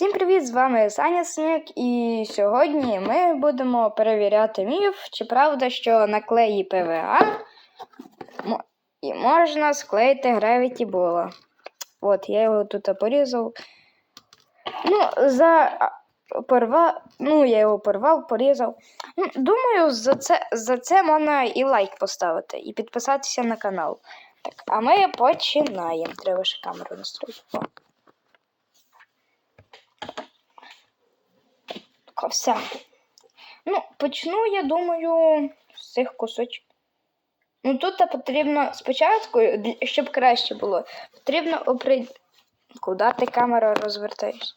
Всім привіт! З вами Саня Сніг, і сьогодні ми будемо перевіряти міф, чи правда, що на клеї ПВА і можна склеїти Gravity Ball. От, я його тут порізав. Ну, за порва... ну, я його порвав, порізав. Ну, думаю, за це, за це можна і лайк поставити, і підписатися на канал. Так, а ми починаємо. Треба ще камеру настроїти. Все. Ну, почну, я думаю, з цих кусочків. Ну, тут потрібно спочатку, щоб краще було, потрібно опри... Куди ти камеру розвертаєш?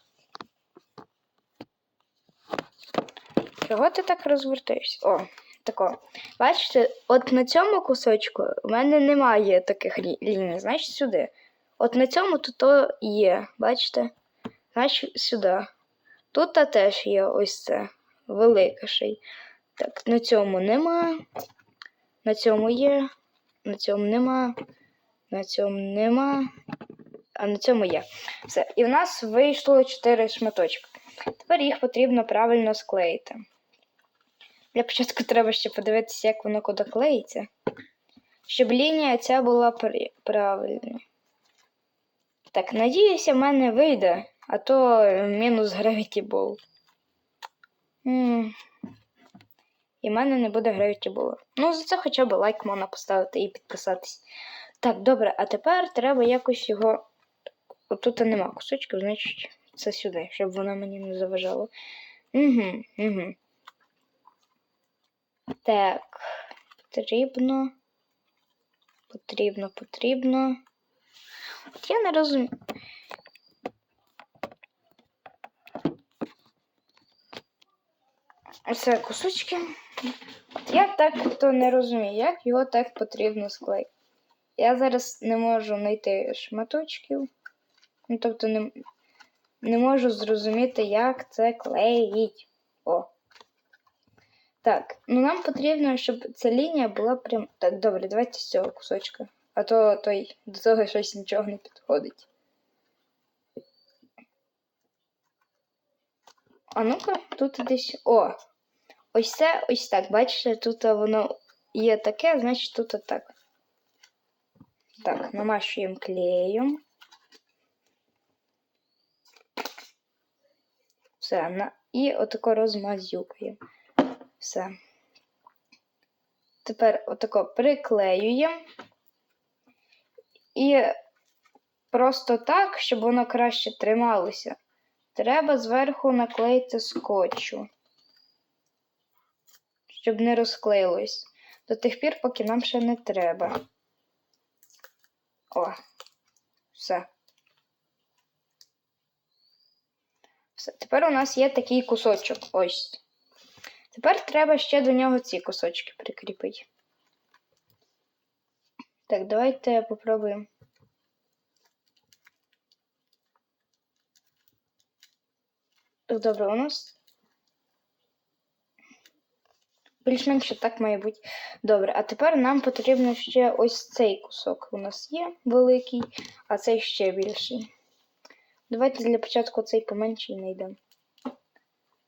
Чого ти так розвертаєшся? О, тако. Бачите, от на цьому кусочку в мене немає таких лі- ліній, значить сюди. От на цьому то є, бачите? Значить сюди. Тут та теж є ось це велике ще й. Так, на цьому нема. На цьому є. На цьому нема. На цьому нема. А на цьому є. Все. І в нас вийшло 4 шматочки. Тепер їх потрібно правильно склеїти. Для початку треба ще подивитися, як воно куди клеїться. Щоб лінія ця була правильна. Так, надіюся, в мене вийде, а то мінус Gravity Ball. І в мене не буде Gravity Ball. Ну, за це хоча б лайк можна поставити і підписатись. Так, добре, а тепер треба якось його. Отут нема кусочків, значить, це сюди, щоб воно мені не заважало. Угу, угу. Так, потрібно. Потрібно, потрібно. От я не розумію. Це кусочки. Я так то не розумію, як його так потрібно склеїти. Я зараз не можу знайти шматочків. Ну, тобто не, не можу зрозуміти, як це клеїть. О. Так, ну нам потрібно, щоб ця лінія була прям. Так, добре, давайте з цього кусочка. А то той до того щось нічого не підходить. А ну-ка, тут десь. О! Ось це ось так. Бачите, тут воно є таке, значить тут так. Так, намащуємо клеєм. Все, на... і отако розмазюкаємо. Все. Тепер отако приклеюємо. І просто так, щоб воно краще трималося, треба зверху наклеїти скотчу, щоб не розклеїлось. До тих пір, поки нам ще не треба. О, все. Все. Тепер у нас є такий кусочок. Ось. Тепер треба ще до нього ці кусочки прикріпити. Так, давайте попробуємо. Добре, у нас. Більш-менш так має бути. Добре, а тепер нам потрібно ще ось цей кусок. У нас є великий, а цей ще більший. Давайте для початку цей поменший знайдемо.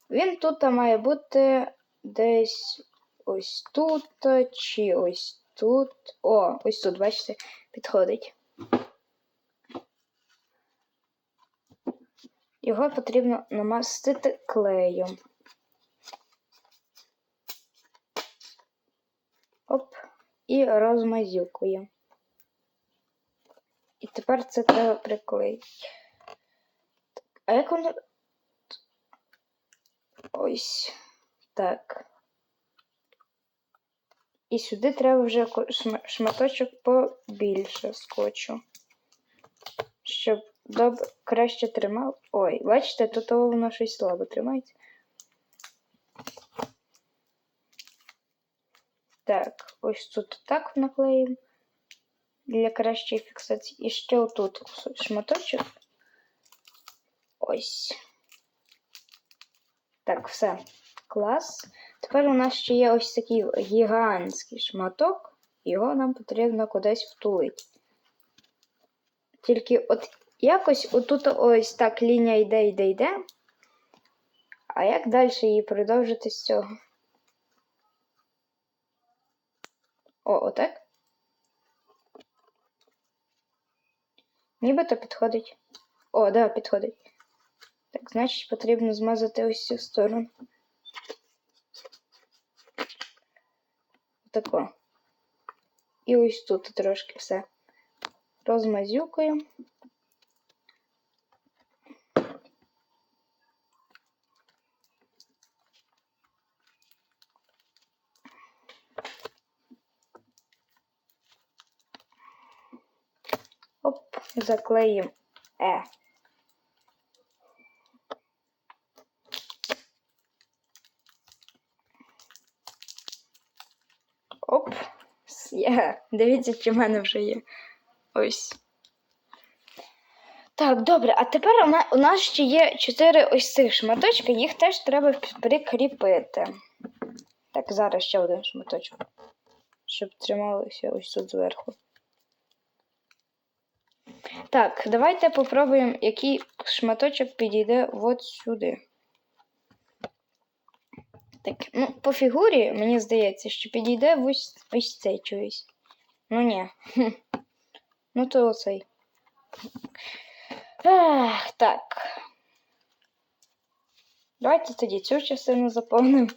Він тут має бути десь ось тут чи ось тут. О, ось тут, бачите, підходить. Його потрібно намастити клеєм. І розмазюкуємо. І тепер це треба приклеїти. А як воно. Ось так. І сюди треба вже шматочок побільше скотчу. Щоб добре краще тримав. Ой, бачите, тут воно щось слабо тримається. Так, ось тут так наклеїмо для кращої фіксації. І ще отут шматочок. Ось. Так, все. Клас. Тепер у нас ще є ось такий гігантський шматок. Його нам потрібно кудись втулити. Тільки от якось отут ось так лінія йде, йде, йде. А як далі її продовжити з цього? О, отак. Нібито підходить. О, да, підходить. Так, значить, потрібно змазати ось цю сторону. Отако. І ось тут трошки все. Розмазюкуємо. Оп, заклеїмо Е. Оп. Є. Дивіться, чи в мене вже є. Ось. Так, добре, а тепер у нас ще є чотири ось цих шматочки, їх теж треба прикріпити. Так, зараз ще один шматочок. Щоб трималося ось тут зверху. Так, давайте попробуємо, який шматочок підійде от сюди. Так, ну, по фігурі, мені здається, що підійде ось, ось цей чогось. Ну ні. Ну, то оцей. Ех, так. Давайте тоді цю частину заповнимо.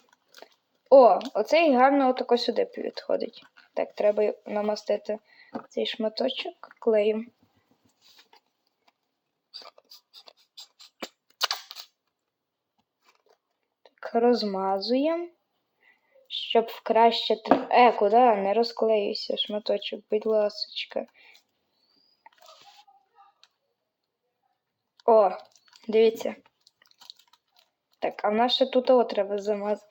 О, оцей гарно отако сюди підходить. Так, треба намастити цей шматочок клеєм. Розмазуємо. Щоб краще. Е, куди? Не розклеюйся шматочок, будь ласочка. О, дивіться. Так, а в нас ще тут о треба замазати.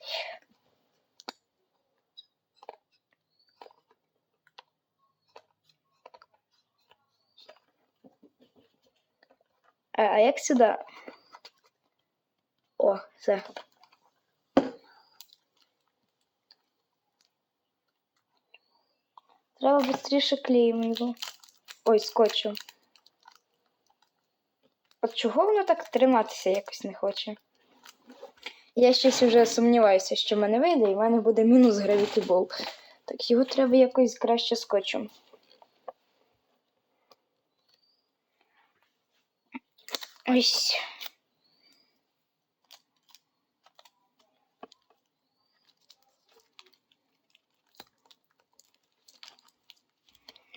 А, а як сюди? О, все. Треба швидше клеїмо його. Ой, скотчем. От чого воно так триматися якось не хоче? Я щось вже сумніваюся, що в мене вийде, і в мене буде мінус Ball. Так, його треба якось краще скотчем. Ось.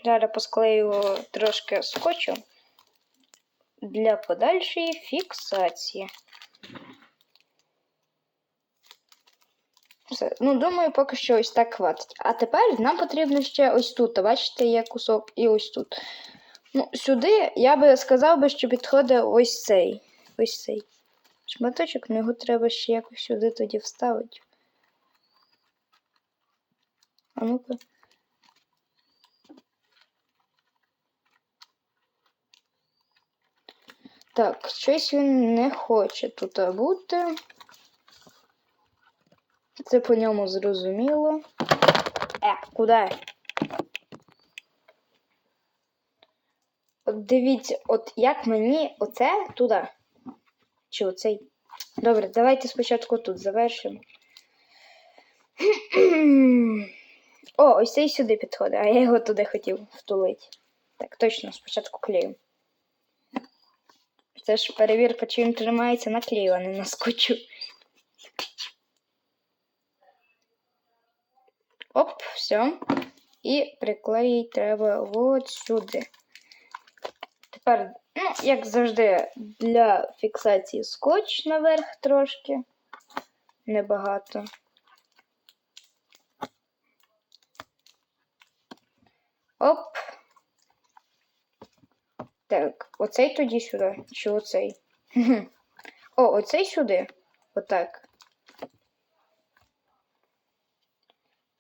Зараз посклею трошки скотчем для подальшої фіксації. Все. Ну, думаю, поки що ось так хватить. А тепер нам потрібно ще ось тут. Бачите, є кусок і ось тут. Ну, сюди я би сказав би, що підходить ось цей. Ось цей шматочок, ну його треба ще якось сюди тоді вставити. А ну-ка. Так, щось він не хоче тут бути. Це по ньому зрозуміло. Е, куди? От дивіться, от як мені оце туди. Чи оцей? Добре, давайте спочатку тут завершимо. О, ось цей сюди підходить, а я його туди хотів втулити. Так, точно, спочатку клею. Це ж перевірка, чи він тримається на клею, а не на скотчу. Оп, все. І приклеїть треба от сюди. Тепер, ну, як завжди, для фіксації скотч наверх трошки. Небагато. Оп. Так, оцей тоді сюди. Чи оцей? О, оцей сюди. Отак.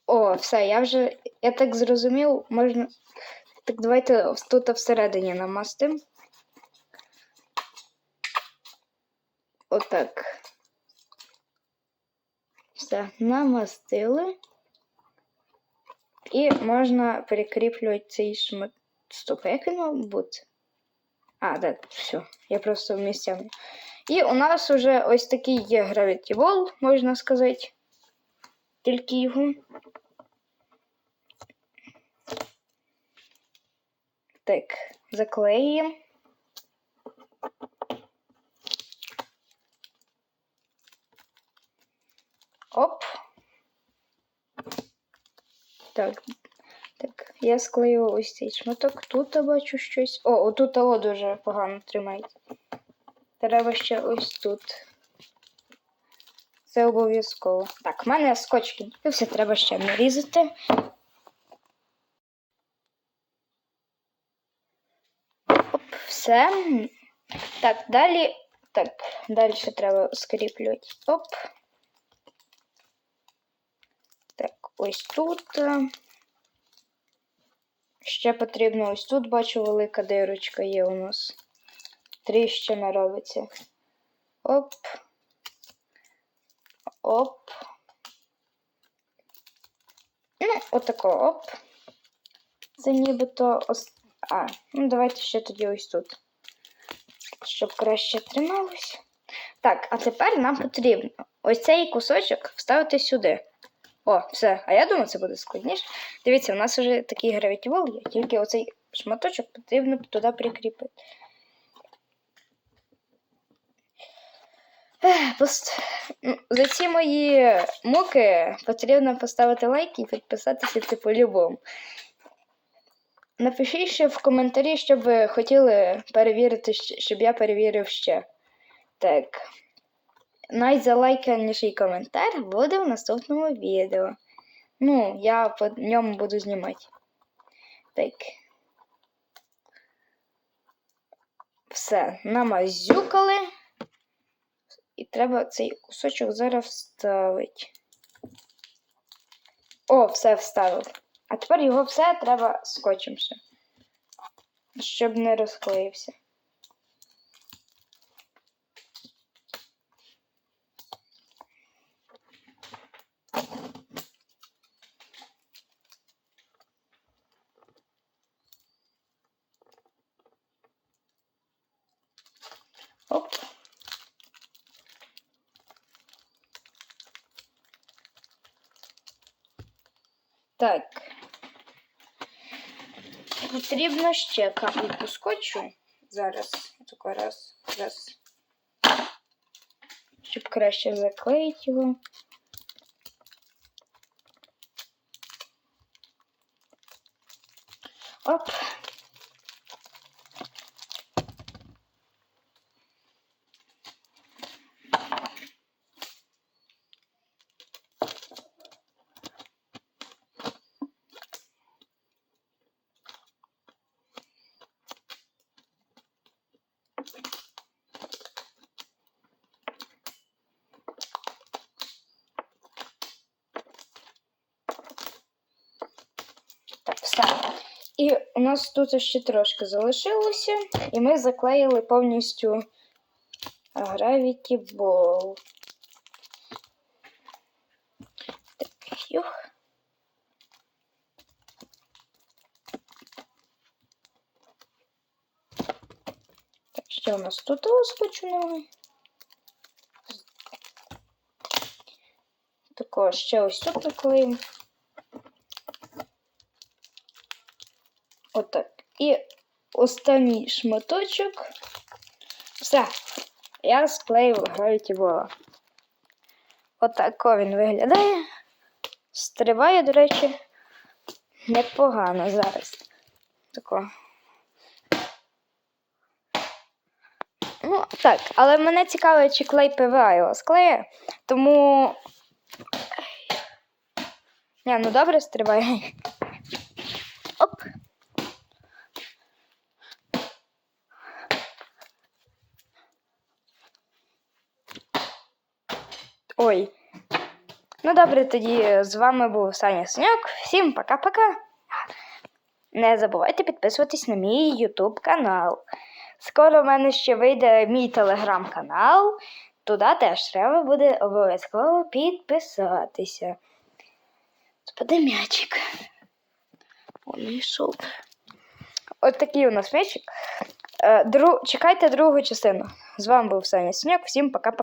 О, все, я вже. Я так зрозумів, можна. Так, давайте тут всередині намастим. Отак. Все, намастили. І можна перекріплювати цей шмат. Стоп, як мав бути? А, да, все. Я просто місцями. І у нас уже ось такий є Ball, можна сказати. Тільки його. Так, заклеїмо. Оп. Так. Я склею ось цей шматок. Тут я бачу щось. О, отут о, дуже погано тримається. Треба ще ось тут. Це обов'язково. Так, в мене скотч кінчився, треба ще нарізати. Оп, все. Так, далі. Так, далі треба скріплювати. Оп. Так, ось тут. Ще потрібно ось тут, бачу, велика дирочка є у нас. Тріщина робиться. Оп. Оп. Ну, отако оп. Це нібито ос... А, ну давайте ще тоді ось тут. Щоб краще трималось. Так, а тепер нам потрібно ось цей кусочок вставити сюди. О, все. А я думаю, це буде складніше. Дивіться, у нас вже такий гравітівол є, тільки оцей шматочок потрібно туди прикріпити. Пост... За ці мої муки потрібно поставити лайк і підписатися це по-любому. Напишіть ще в коментарі, що ви хотіли перевірити, щоб я перевірив ще. Так. Найзалайканіший коментар буде в наступному відео. Ну, я по ньому буду знімати. Так. Все, намазюкали. І треба цей кусочок зараз вставити. О, все вставив. А тепер його все треба скотчем ще. Щоб не розклеївся. Так. Потрібно ще капельку скотчу. Зараз. Тако раз, раз. Щоб краще заклеїти його. Оп. І у нас тут ще трошки залишилося, і ми заклеїли повністю Gravity Ball. Так, юх. Так, ще у нас тут розпочнемо. Також ще ось тут наклеїмо. Отак. І останній шматочок. Все. Я склеїв Gravity Ball. Отако він виглядає. Стрибає, до речі, непогано зараз. Тако. Ну, так, але мене цікавить, чи клей ПВА його склеє, тому. Не, ну добре стрибає. Оп. Ой. Ну добре, тоді з вами був Саня Саньок. Всім пока-пока. Не забувайте підписуватись на мій YouTube канал. Скоро в мене ще вийде мій телеграм-канал. Туди теж треба буде обов'язково підписатися. Спаде м'ячик. О, йшов. От такий у нас м'ячик. Е, дру... Чекайте другу частину. З вами був Саня Синяк. Всім пока-пока.